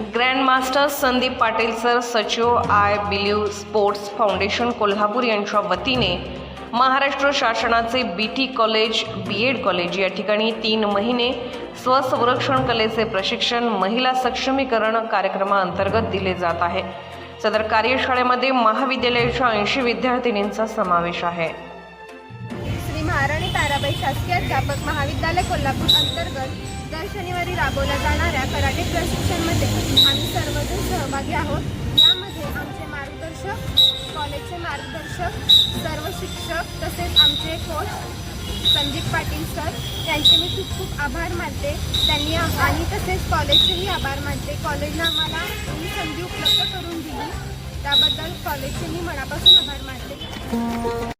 Sandeep Patil sir सचिव I believe sports foundation Kolhapur यांच्या वतीने महाराष्ट्र शासनाचे B T college B Ed college या ठिकाणी तीन महिने स्वसंरक्षण कलेचे प्रशिक्षण महिला सक्षमीकरण कार्यक्रमाअंतर्गत दिले जात आहे. सदर कार्यशाळेमध्ये महाविद्यालयाच्या ऐंशी विद्यार्थिनींचा समावेश आहे. महाराणी ताराबाई शासकीय अध्यापक महाविद्यालय कोल्हापूर अंतर्गत दर शनिवारी राबवल्या जाणाऱ्या कराटे प्रशिक्षणमध्ये आम्ही सर्वजण सहभागी आहोत. यामध्ये आमचे मार्गदर्शक कॉलेजचे मार्गदर्शक सर्व शिक्षक तसेच आमचे कोच संदीप पाटील सर यांचे मी खूप खूप आभार मानते. त्यांनी आणि तसेच कॉलेजचेही आभार मानते. कॉलेजनं आम्हाला ही संधी उपलब्ध करून दिली. त्याबद्दल कॉलेजचे मी मनापासून आभार मानते.